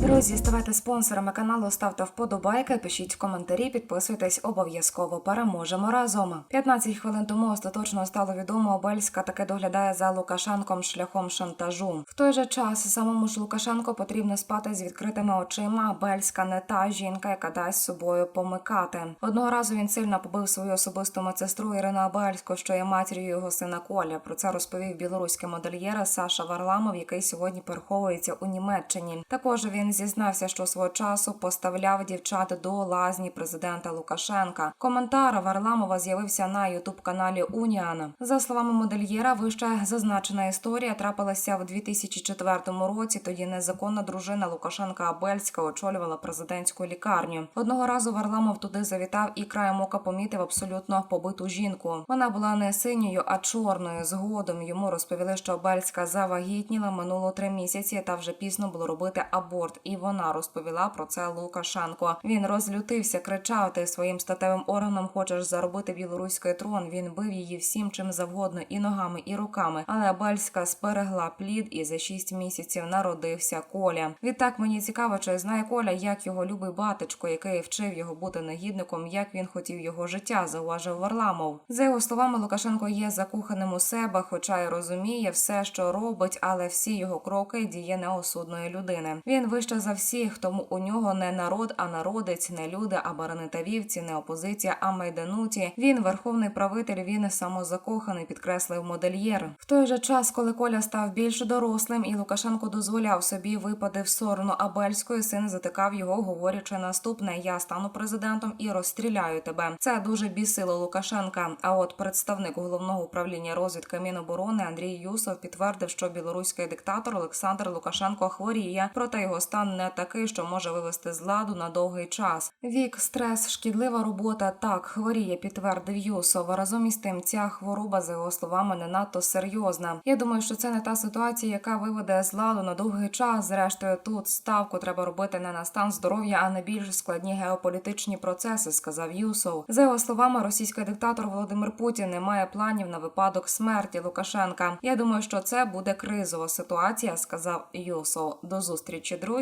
Друзі, ставайте спонсорами каналу, ставте вподобайки, пишіть коментарі, підписуйтесь обов'язково. Переможемо разом. 15 хвилин тому остаточно стало відомо, Обельська таки доглядає за Лукашенком шляхом шантажу. В той же час самому ж Лукашенко потрібно спати з відкритими очима. Бельська не та жінка, яка дасть собою помикати. Одного разу він сильно побив свою особисту медсестру Ірину Абельську, що є матір'ю його сина Коля. Про це розповів білоруський модельєр Саша Варламов, який сьогодні переховується у Німеччині. Також він зізнався, що свого часу поставляв дівчат до лазні президента Лукашенка. Коментар Варламова з'явився на ютуб каналі Уніана. За словами модельєра, вище зазначена історія трапилася в 2004 році. Тоді незаконна дружина Лукашенка Абельська очолювала президентську лікарню. Одного разу Варламов туди завітав і краєм ока помітив абсолютно побиту жінку. Вона була не синьою, а чорною. Згодом йому розповіли, що Абельська завагітніла минуло три місяці, та вже пізно було робити аборт. І вона розповіла про це Лукашенко. Він розлютився, кричав: Ти своїм статевим органом хочеш заробити білоруський трон. Він бив її всім чим завгодно, і ногами, і руками. Але Абельська сперегла плід, і за шість місяців народився Коля. Відтак мені цікаво, чи знає Коля, як його любий батечко, який вчив його бути негідником, як він хотів його життя, зауважив Варламов. За його словами, Лукашенко є закоханим у себе, хоча й розуміє все, що робить, але всі його кроки діє неосудної людини. Він вище за всіх, тому у нього не народ, а народець, не люди, а барани та вівці, не опозиція, а майдануті. Він верховний правитель, він самозакоханий, підкреслив модельєр. В той же час, коли Коля став більш дорослим, і Лукашенко дозволяв собі випади в сторону Абельської, син затикав його, говорячи наступне: я стану президентом і розстріляю тебе. Це дуже бісило Лукашенка. А от представник головного управління розвідки Міноборони Андрій Юсов підтвердив, що білоруський диктатор Олександр Лукашенко хворіє, проте його стан не такий, що може вивести з ладу на довгий час. Вік, стрес, шкідлива робота так хворіє, підтвердив Юсов. Разом із тим, ця хвороба, за його словами, не надто серйозна. Я думаю, що це не та ситуація, яка виведе з ладу на довгий час. Зрештою, тут ставку треба робити не на стан здоров'я, а на більш складні геополітичні процеси, сказав Юсов. За його словами, російський диктатор Володимир Путін не має планів на випадок смерті Лукашенка. Я думаю, що це буде кризова ситуація, сказав Юсов. До зустрічі,